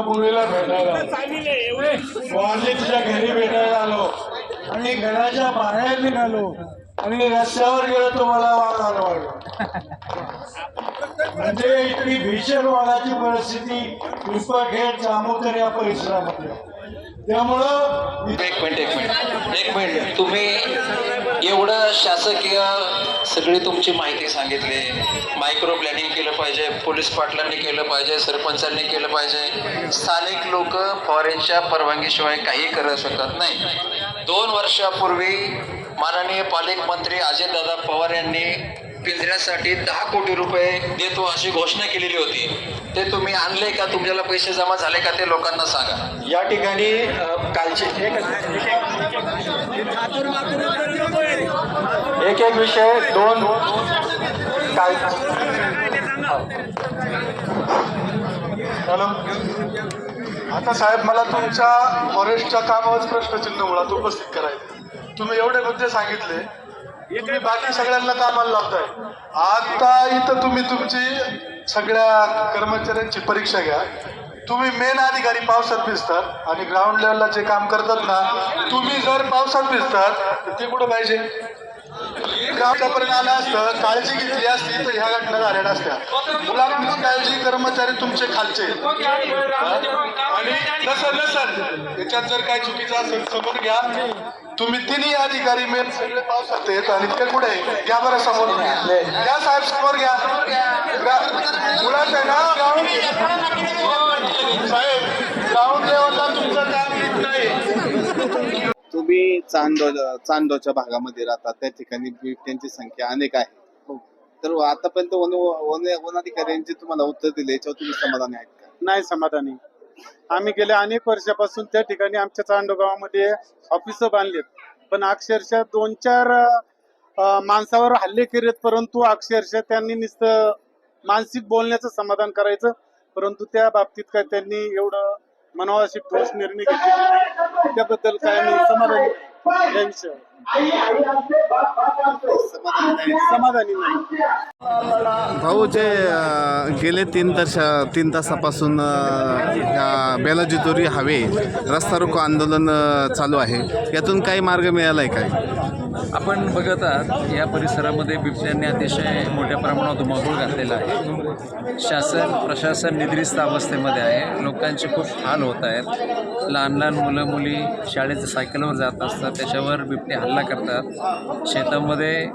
त्या मुलीला भेटायला आलो. वारलीच्या घरी भेटायला आलो. आणि घराच्या बाहेर निघालो. आणि रस्त्यावर गेलो तुम्हाला वागायला वाटलं. म्हणजे इतकी भीषण वाघाची परिस्थिती पुष्पखेड जामोकर या परिसरामध्ये. त्यामुळं एक मिनिट एक मिनिट. एक मिनिट. तुम्ही एवढं शासकीय सगळी तुमची माहिती सांगितली. मायक्रो प्लॅनिंग केलं पाहिजे पोलीस पाटलांनी केलं पाहिजे सरपंचांनी केलं पाहिजे. स्थानिक लोक फॉरेनच्या परवानगीशिवाय काही करू शकत नाही. दोन वर्षापूर्वी माननीय पालकमंत्री अजितदादा पवार यांनी पिंजऱ्यासाठी दहा कोटी रुपये देतो अशी घोषणा केलेली होती. ते तुम्ही आणले का? तुमच्याला पैसे जमा झाले का? ते लोकांना सांगा. या ठिकाणी कालचे एक एक विषय दोन. काय? हॅलो? आता साहेब मला तुमच्या फॉरेस्टच्या कामावर प्रश्नचिन्ह मुळात उपस्थित करायचं तुम्ही एवढे मुद्दे सांगितले तुम्ही बाकी सगळ्यांना कामाला लावताय. आता इथं तुम्ही तुमची सगळ्या कर्मचाऱ्यांची परीक्षा घ्या. तुम्ही मेन अधिकारी पावसात भिजतात आणि ग्राउंड लेवलला जे काम करतात ना तुम्ही जर पावसात भिजतात तर ते कुठं पाहिजे? असतं काळजी घेतली असती तर ह्या घटना झाल्या नसत्या मुलांची काळजी कर्मचारी तुमचे खालचे. आणि नसल नसल याच्यात जर काय चुकीचं असेल समोर घ्या. तुम्ही तिन्ही अधिकारी मेन सगळे पावसात आहेत आणि ते कुठे? घ्या बरं समोर. घ्या साहेब समोर घ्या. आहे ना साहेब ग्राउंड लेवलला तुमचं काम नीट नाही तुम्ही चांदो चांदोच्या भागामध्ये राहतात. त्या ठिकाणी बिबट्यांची संख्या अनेक आहे. तर आतापर्यंत वन वन वनाधिकाऱ्यांची तुम्हाला उत्तर दिले याच्यावर तुम्ही समाधानी आहेत का? नाही समाधानी. आम्ही गेल्या अनेक वर्षापासून त्या ठिकाणी आमच्या चांडो गावामध्ये ऑफिस बांधलेत. पण अक्षरशः दोन चार अं, माणसावर हल्ले केलेत परंतु अक्षरशः त्यांनी नुसतं मानसिक बोलण्याचं समाधान करायचं. परंतु त्या बाबतीत काय त्यांनी एवढं मनावर अशी ठोस निर्णय घेतले. त्याबद्दल काय मी समाधानी समाधानी भाऊ जे गेले तीन तास तीन तासापासून अ, बेलाजितोरी हवे रस्ता रोको आंदोलन चालू आहे. यातून काही मार्ग मिळाला आहे काय? आपण बघत आहात या परिसरामध्ये बिबट्यांनी अतिशय मोठ्या प्रमाणात धुमाकूळ घातलेला आहे. शासन प्रशासन निद्रिस्त अवस्थेमध्ये आहे. लोकांचे खूप हाल होत आहेत. लहान लहान मुलं मुली शाळेचं सायकलवर जात असतात. त्याच्यावर बिबटे हल्ला करतात. शेतामध्ये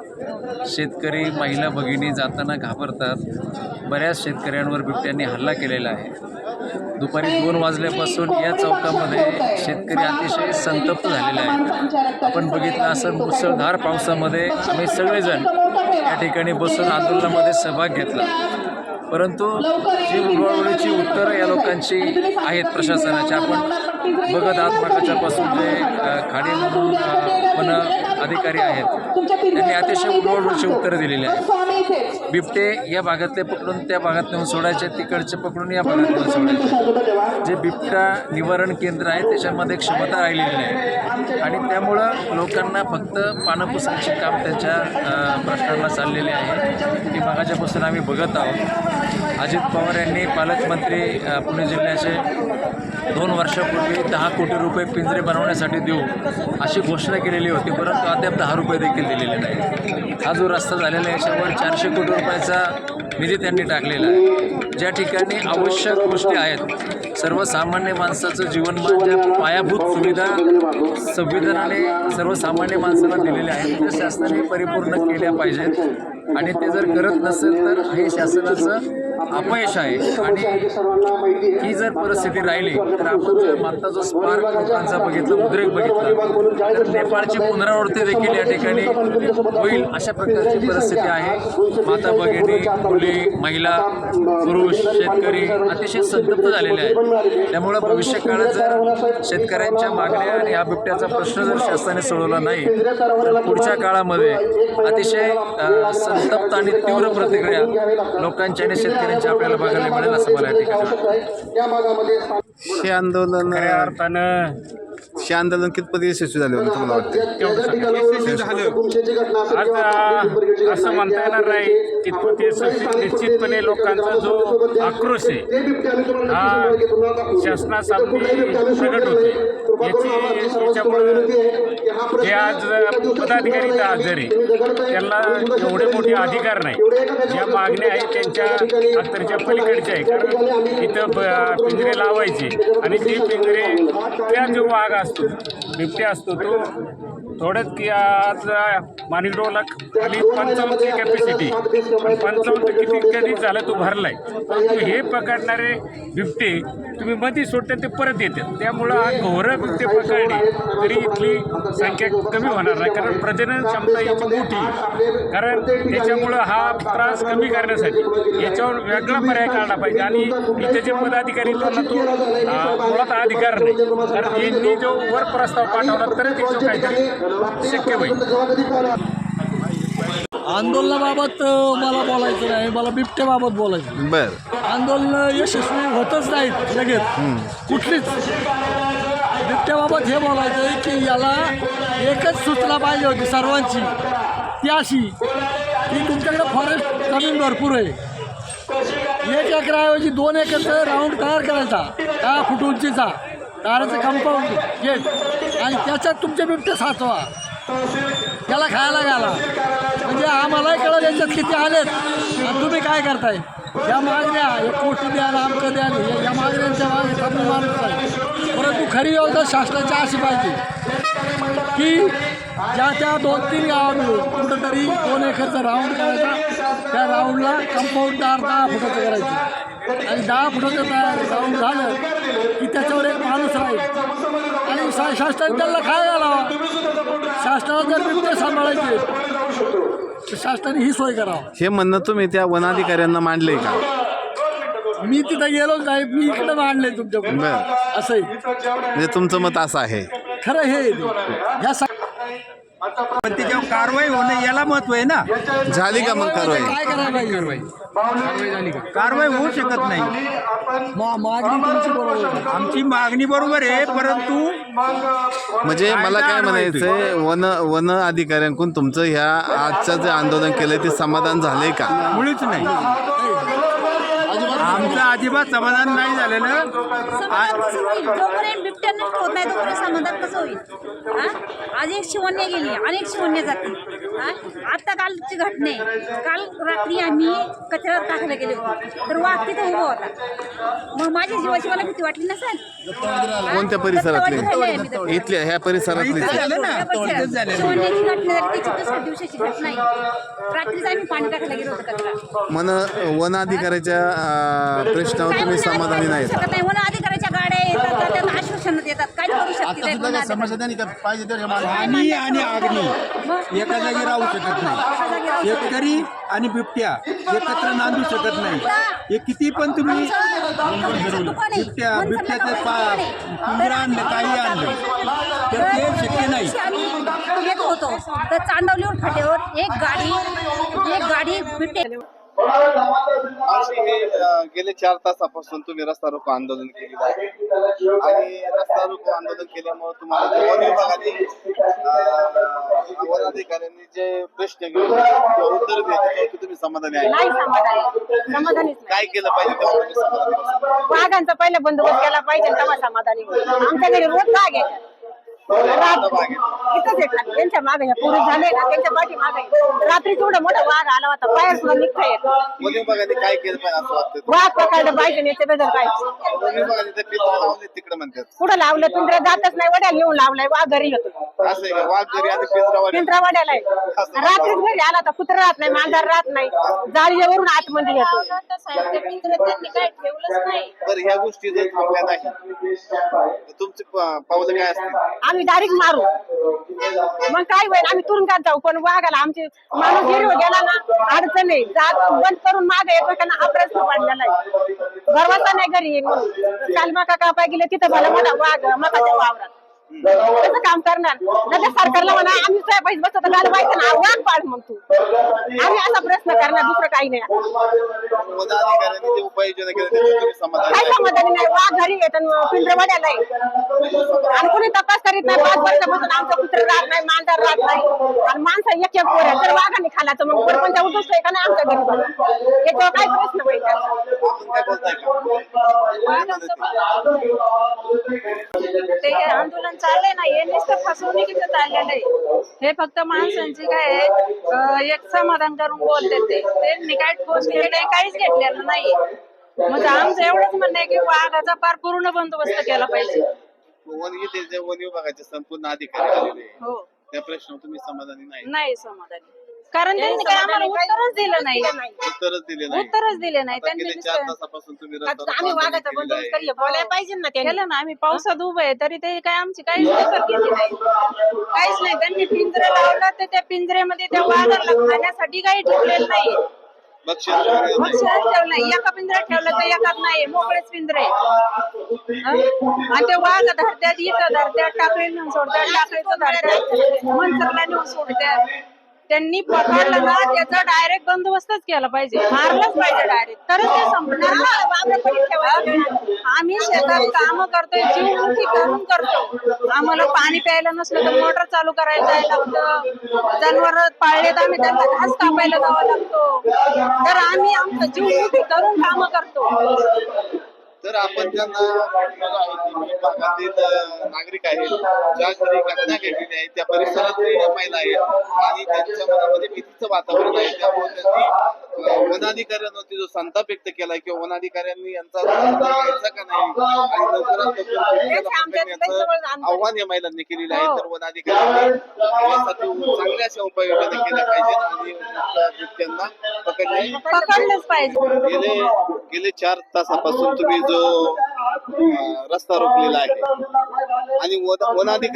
शेतकरी महिला भगिनी जाताना घाबरतात. बऱ्याच शेतकऱ्यांवर बिबट्यांनी हल्ला केलेला आहे. दुपारी दोन वाजल्यापासून या चौकामध्ये शेतकरी अतिशय संतप्त झालेले आहेत. आपण बघितलं असं मुसळधार पावसामध्ये आम्ही सगळेजण या ठिकाणी बसून आंदोलनामध्ये सहभाग घेतला. परंतु जी उघडवडीची उत्तरं या लोकांची आहेत प्रशासनाच्या आपण बघत आहात मागाच्यापासून जे खाडी म्हणून वन अधिकारी आहेत. त्यांनी अतिशय उडवाउडीची उत्तरं दिलेली आहेत. बिबटे या भागातले पकडून त्या भागात नेऊन सोडायचे तिकडचे पकडून या भागात नेऊन सोडायचे. जे बिबटा निवारण केंद्र आहे त्याच्यामध्ये क्षमता राहिलेली नाही. आणि त्यामुळं लोकांना फक्त पानपुसांचे काम त्यांच्या प्रश्नांना चाललेले आहे. की मागाच्यापासून आम्ही बघत आहोत. अजित पवार यांनी पालकमंत्री पुणे जिल्ह्याचे दोन वर्षापूर्वी दहा कोटी रुपये पिंजरे बनवण्यासाठी देऊ अशी घोषणा केलेली होती परंतु अद्याप दहा रुपये देखील दिलेले नाही हा जो रस्ता झालेला आहे याच्यावर चारशे कोटी रुपयाचा निधी त्यांनी टाकलेला आहे. ज्या ठिकाणी आवश्यक गोष्टी आहेत सर्वसामान्य माणसाचं जीवनमान ज्या पायाभूत सुविधा संविधानाने सर्वसामान्य माणसाला दिलेल्या आहेत त्या शासनाने परिपूर्ण केल्या पाहिजेत. आणि ते जर करत नसेल तर हे शासनाचं अपयश आहे. आणि ही जर परिस्थिती राहिली तर आपण जर मागचा जो स्पार्क लोकांचा बघितला उद्रेक बघितला तर नेपाळची पुनरावृत्ती देखील या ठिकाणी होईल अशा प्रकारची परिस्थिती आहे. माता भगिनी मुली महिला पुरुष शेतकरी अतिशय संतप्त झालेले आहेत. त्यामुळं भविष्य काळात जर शेतकऱ्यांच्या मागण्या आणि हा बिबट्याचा प्रश्न जर शासनाने सोडवला नाही तर पुढच्या काळामध्ये अतिशय अ, संतप्त आणि तीव्र प्रतिक्रिया लोकांच्या आणि शेतकऱ्यांच्या आपल्याला बघायला मिळेल असं मला या ठिकाणी हे आंदोलन खऱ्या अर्थानं हे आंदोलन कितपत यशस्वी झाले होते तुम्हाला वाटतं आज अ, असं म्हणता येणार नाही कितपत यशस्वी निश्चितपणे लोकांचा जो आक्रोश आहे. हा शासनासामने प्रगट होते. याची जे आज पदाधिकारी इथं हजर आहे त्यांना एवढे मोठे अधिकार नाही. ज्या मागण्या आहेत त्यांच्या अत्तरच्या पलीकडच्या आहे कारण इथं ब- पिंजरे लावायचे. आणि जी पिंजरे त्या जो वाघ असतो बिबट्या असतो तो थोडंच की आज माणिकडोला आणि पंचावन्नची कॅपॅसिटी पंचावन्न किती कधी झालं तू भरलाय. परंतु हे पकडणारे बिबटे तुम्ही मध्ये सोडता ते परत येतात. त्यामुळं हा घोरं बिबटे पकडणे तरी इथली संख्या कमी होणार नाही. कारण प्रजनन क्षमता याची मोठी कारण त्याच्यामुळं हा त्रास कमी करण्यासाठी याच्यावर वेगळा पर्याय काढला पाहिजे. आणि इथे जे पदाधिकारी त्यांना तो मुळात अधिकार नाही. कारण यांनी जो वर प्रस्ताव पाठवला तरच याचं काहीतरी शक्य होईल आंदोलनाबाबत मला बोलायचं नाही मला बिबट्याबाबत बोलायचं बर. आंदोलन यशस्वी होतच नाहीत लगेच. कुठलीच. बिबट्याबाबत हे बोलायचं आहे की याला एकच सूचना पाहिजे होती सर्वांची. ती अशी की तुमच्याकडे फॉरेस्ट जमीन भरपूर आहे. एक एकराऐवजी दोन एकरचा राऊंड तयार करायचा. दहा फूट उंचीचा कारचं कंपाऊंड गेट आणि त्याच्यात तुमचे बिबटे साचवा. त्याला खायला घाला. म्हणजे आम्हालाही कळलं याच्यात किती आलेत. आणि तुम्ही काय करताय? या मागण्या एक कोटी द्या आणि आमकं द्या हे- या मागण्यांच्या मागे कमी माणूस नाही परंतु खरी योजना शासनाची अशी पाहिजे की ज्या त्या दोन तीन गावा कुठंतरी दोन एकरचा राऊंड करायचा. त्या राऊंडला कंपाऊंड दार दहा फुटाचं करायचं. आणि दहा फुटाचं तयार राऊंड झालं की त्याच्यावर एक माणूस राहील. आणि शा शासनाने त्याला काय घालावा? शासनाला जर बिबटे सांभाळायचे तर शासनाने ही सोय करावं. हे म्हणणं तुम्ही त्या वनाधिकाऱ्यांना मांडले का? मी तिथं गेलोच नाही मी इकडे मांडले तुमच्याकडून. बरं. असंही म्हणजे तुमचं मत असं आहे. खरं हे. ह्या सा- पण त्याच्यावर कारवाई होणं याला महत्त्व आहे ना. झाली का मग कारवाई? काय करायला पाहिजे? कारवाई. होऊ शकत नाही. मा- मागणी तुमची बरोबर आहे. आमची मागणी बरोबर आहे परंतु म्हणजे मला काय म्हणायचंय वन वन अधिकाऱ्यांकडून तुमचं ह्या आजचं जे आंदोलन केलंय ते समाधान झालंय का? मुळीच नाही. आमचं अजिबात समाधान नाही झालेलं समाधान कसं होईल जोपर्यंत बिबट्यांना होत नाही तोपर्यंत समाधान कसं होईल हा? आज एक शिवण्या गेली अनेक शिवण्या जातील हा? आता कालची घटना. आहे काल रात्री आम्ही कचऱ्यात टाकायला गेले होते. तर वाघ तिथं उभा होता. मग माझ्या जीवाची मला भीती वाटली नसेल? हा? कोणत्या परिसरातले तिथं. इथल्या ह्या परिसरातले. त्या परिसरात. शिवण्याची घटना झाली त्याची दुसऱ्या दिवसाची घटना आहे. रात्रीच आम्ही पाणी टाकायला गेलो होतो कचरा. मन वन अधिकाऱ्याच्या अं, प्रश्नावर तुम्ही समाधानी शकत नाही. वन अधिकाऱ्याच्या गाड्या येतात त्यात आश्वासन देतात. काय करू शकते? पाणी आणि अग्नी? एका जागी राहू शकत एका जागी राहू नाही. शेतकरी आणि बिबट्या एकत्र नांदू शकत नाही हे किती पण तुम्ही. बिबट्या बिबट्याचं पा. पिंजरा आणलं काही आणलं तर ते शक्य नाही आम्ही येत होतो तर चांदवलीवर फाट्यावर एक गाडी एक गाडी बिबटे हे गेले चार तासापासून तुम्ही रस्ता रोको आंदोलन केलेलं आहे आणि रस्ता रोको आंदोलन केल्यामुळे तुम्हाला वन विभागाने वन अधिकाऱ्यांनी जे प्रश्न घेऊन उत्तर दिले त्याच्यावरती तुम्ही समाधानी आहे नाही समाधानी समाधानीच नाही. काय केलं पाहिजे तेव्हा तुम्ही समाधानी असाल? वाघांचा पहिला बंदोबस्त केला पाहिजे तेव्हा समाधानी होईल. आमच्याकडे रोज वाघ येतात इथंच येतात. त्यांच्या मागे पुरुष झाले ना त्यांच्या पाठी मागे रात्री तेवढा मोठा वाघ आला होता बाहेर सुद्धा निघता येत विभागाने काय केलं पाहिजे असं वाटतं वाघ पकडलं पाहिजे काय? वन विभागाने ते पिंजरा लावले तिकडे म्हणतात. कुठं लावलं पिंजरा जातच नाही वड्या घेऊन लावलाय वाघ घरी येतो. असं आहे का? वाघ घरी आणि पिंजरा वाढ पिंजरा वड्याला आहे. रात्रीच घरी आला तर कुत्रा राहत नाही मांजर राहत नाही. जाळीवरून आतमध्ये येतो काय ठेवलंच नाही. तर ह्या गोष्टी जर थांबल्या नाही तर तुमची प- पावलं काय असतील? आम्ही डायरेक्ट मारू. मग काय होईल? आम्ही तुरुंगात जाऊ. पण वाघाला आमचे माणूस हिरव गेला ना अडचण आहे. जात बंद करून मागे येतो त्यांना हा प्रश्न पडलेला आहे. भरवसा नाही घरी. येईल म्हणून काल मका कापाय गेले तिथं मला मला वाघ मकाच्या वावरात. कसं काम करणार. नाही सरकारला म्हणा आम्ही तुझ्या पैसे बसतो तर मला माहिती ना वाघ पाड मग तू आम्ही असा प्रश्न करणार दुसरं काही नाही. जे उपाययोजना केल्या त्याच्यावर तुम्ही समाधानी काय आहे. समाधानी नाही. वाघ घरी येतात पिंजरवाड्याला आहे. आणि कोणी तपास करीत नाही पाच वर्षापासून आमचं कुत्र राहत नाही मांजर राहत नाही. आणि माणसं एक एक पोर तर वाघाने खाला तर मग सरपंच उद्दिष्ट आहे का नाही आमच्या घरी? याच्यावर काय प्रश्न पाहिजे अजून काय बोलताय का? ते आंदोलन चाललंय ना हे नुसतं फसवणुकीचं चाललेलं आहे. हे फक्त माणसांची काय आहे, अं, एक समाधान करून बोलते ते. काय ठोस निर्णय काहीच घेतलेला नाही म्हणजे आमचं एवढंच म्हणणं आहे की वाघाचा फार पूर्ण बंदोबस्त केला पाहिजे. वन इथे जे वन विभागाचे संपूर्ण अधिकारी आलेले आहे, हो. त्या प्रश्नावर तुम्ही समाधानी नाही? नाही समाधानी. कारण त्यांनी काय आम्हाला उत्तरच दिलं नाही. उत्तरच दिले नाही. उत्तरच दिले नाही. आता त्यांनी गेले चार नुसतं- तासापासून तुम्ही आता रस्ता आम्ही रोको आंदोलन वाघाचा केलेलं बंदोबस्त आहे. करूया. बोलायला पाहिजे ना त्यांनी. केलं ना आम्ही. पावसात उभं आहे तरी ते काय आमची काहीच नाही. काहीच नाही. त्यांनी पिंजरे लावलं तर त्या पिंजऱ्यामध्ये त्या वाघाला खाण्यासाठी काही ठेवलेलं नाही. मग. शहर ठेवलंय एका पिंजऱ्यात ठेवलं तर एकात नाही. मोकळेच पिंजरे. हं? आणि ते वाघ धरत्यात इथं धरत्यात टाकले नेऊन सोडतात टाकलेचं धरत्यात मनसरला नेऊन सोडत्यात. त्यांनी पकडलं ना त्याचा डायरेक्ट बंदोबस्तच केला पाहिजे. मारलंच पाहिजे डायरेक्ट तरच ते संपणार ना. आम्ही शेतात काम करतोय जीव मुठी करून करतो. आम्हाला पाणी प्यायला नसलं तर मोटर चालू करायला जायला लागतं. जनावर पाळले तर आम्ही त्यांना घास कापायला जावं लागतो. तर आम्ही आमचं जीव करून काम करतो. तर आपण ज्यांना भागातील नागरिक आहेत ज्या घरी घटना घडलेली आहे त्या परिसरातील महिला आहेत आणि त्यांच्या मनामध्ये भीतीचं वातावरण आहे त्यामुळे त्यांनी वनाधिकाऱ्यांवरती जो संताप व्यक्त केलाय किंवा वनाधिकाऱ्यांनी यांचा घ्यायचा का नाही आणि लवकरात लवकर याचं आव्हान या महिलांनी केलेलं आहे. तर वनाधिकाऱ्यांनी चांगल्या अशा उपाययोजना केल्या पाहिजेत आणि त्या बिबट्यांना पकडणे पकडलंच पाहिजे. गेले चार तासापासून तुम्ही जो रस्ता रोखलेला आहे. आणि वन-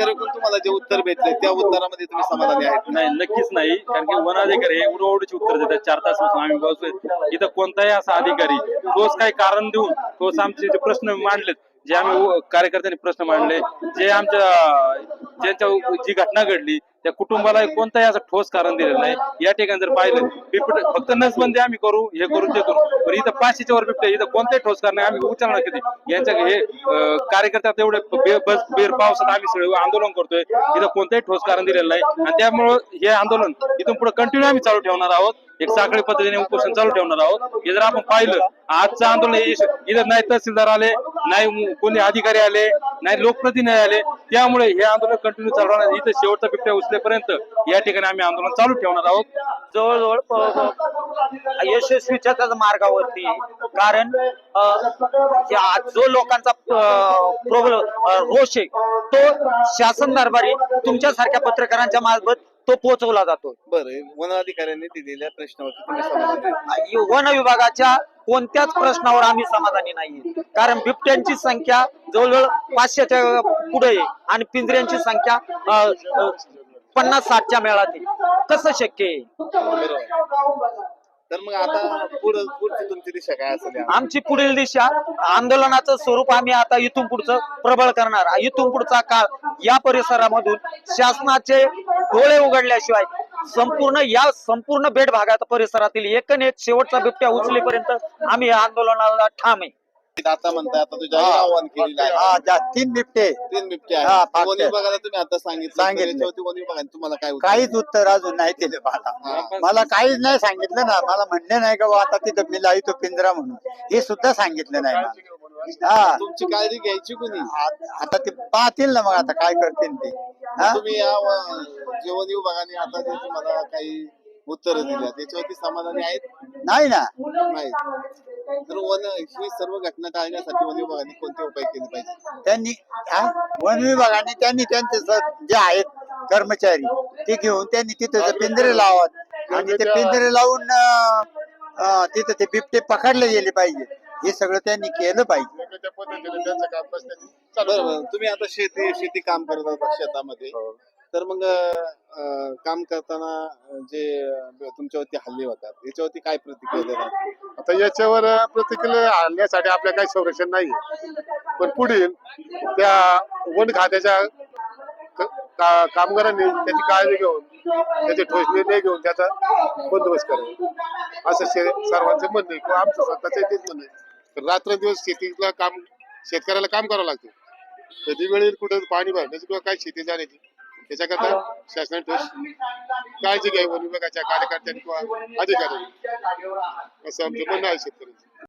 पण तुम्हाला जे उत्तर भेटले त्या उत्तरामध्ये तुम्ही समाधानी आहेत नाही नक्कीच नाही. कारण की वनाधिकारी हे उडवडीचे उत्तर देतात. चार तासापासून आम्ही बसतोय इथं कोणताही असा अधिकारी तोच काही कारण देऊन तोच आमचे जे प्रश्न मांडलेत जे आम्ही कार्यकर्त्यांनी प्रश्न मांडले जे आमच्या ज्यांच्या जी घटना घडली त्या कुटुंबाला कोणताही असं ठोस कारण दिलेलं नाही. या ठिकाणी जर पाहिलं बिबट फक्त नसबंदी आम्ही करू हे करू ते करू. पण इथं पाचशेच्या वर बिबटे इथं कोणताही ठोस कारण नाही. आम्ही उचलणार किती यांच्या हे कार्यकर्त्या कार्यकर्त्यात एवढे बेर पावसात आम्ही सगळे आंदोलन करतोय. इथं कोणतंही ठोस कारण दिलेलं नाही. आणि त्यामुळं हे आंदोलन इथून पुढे कंटिन्यू आम्ही चालू ठेवणार आहोत. एक साखळी पद्धतीने उपोषण चालू ठेवणार आहोत. हे जर आपण पाहिलं आजचं आंदोलन इथं नाही तहसीलदार आले नाही कोणी अधिकारी आले नाही लोकप्रतिनिधी आले. त्यामुळे हे आंदोलन कंटिन्यू चालू राहणार. इथं शेवटचा बिबट्या उचलेपर्यंत या ठिकाणी आम्ही आंदोलन चालू ठेवणार आहोत. जवळजवळ यशस्वीच्या त्याच मार्गावरती. कारण जो लोकांचा प्रॉब्लेम रोष आहे तो शासन दरबारी तुमच्यासारख्या पत्रकारांच्या मार्फत तो पोहोचवला जातो बरं वनाधिकाऱ्यांनी दिलेल्या प्रश्नावरती तुम्ही समाधानी आहेत वन विभागाच्या कोणत्याच प्रश्नावर आम्ही समाधानी नाही कारण बिबट्यांची संख्या जवळजवळ पाचशेच्या पुढे आहे आणि पिंजऱ्यांची संख्या पन्नास साठच्या मेळात आहे कसं शक्य आहे? तर मग आता पुढं पुढची तुमची दिशा काय असेल? आमची पुढील दिशा आंदोलनाचं स्वरूप आम्ही आता इथून पुढचं प्रबळ करणार. इथून पुढचा काळ या परिसरामधून शासनाचे डोळे उघडल्याशिवाय संपूर्ण या संपूर्ण बेट भागात परिसरातील एकन एक शेवटचा बिबट्या उचलेपर्यंत आम्ही या आंदोलनाला ठाम आहे. आता म्हणताय आता तुझ्या आव्हान केलेलं आहे. तीन बिबटे. तीन बिबटे हा. विभागाला तुम्ही आता सांगितलं सांगितलं. याच्यावरती वन विभागाने तुम्हाला काय उत्तर काहीच? उत्तर अजून नाही दिलं मला. हा. मला काहीच नाही सांगितलं ना. मला म्हणणे नाही का बुवा आता तिथं मी लावितो पिंजरा म्हणून. हे सुद्धा सांगितलं नाही मला. हा. तुमची काळजी घ्यायची कुणी? आ- आता ते पाहतील ना मग आता काय करतील ते. हा? तुम्ही या व- जे वन विभागाने आता जे तुम्हाला काही उत्तर दिल्या त्याच्यावरती समाधानी आहेत? नाही ना. नाही. तर वन ही सर्व घटना टाळण्यासाठी वन विभागाने कोणते उपाय केले पाहिजे? त्यांनी हा? वन विभागाने त्यांनी त्यांचे स- जे आहेत कर्मचारी ते घेऊन त्यांनी तिथं पिंजरे लावत. आणि ते पिंजरे लावून अं, अं, तिथं ते बिबटे पकडले गेले पाहिजे. हे सगळं त्यांनी केलं पाहिजे. बरोबर तुम्ही आता शेती शेती काम करत आहात शेतामध्ये. तर मग काम करताना जे तुमच्यावरती हल्ले होतात याच्यावरती काय प्रतिक्रिया देणार आता याच्यावर प्रतिक्रिया आणण्यासाठी आपल्या काही संरक्षण नाही पण पुढील त्या वन खात्याच्या कामगारांनी त्याची काळजी घेऊन त्याचे ठोस निर्णय घेऊन त्याचा बंदोबस्त करावा. असं शे- सर्वांचं म्हणणं आहे. किंवा आमचं स्वतःचं तेच म्हणणं आहे. तर रात्रंदिवस शेतीला काम शेतकऱ्याला काम करावं लागतं. कधी वेळेल कुठं पाणी भरण्याची किंवा काय शेती जाण्याची त्याच्याकरता शासनाने ठोस काळजी घ्यावी वन विभागाच्या कार्यकर्त्यांनी किंवा अधिकाऱ्यांनी असं आमचं म्हणणं आहे शेतकऱ्यांचं.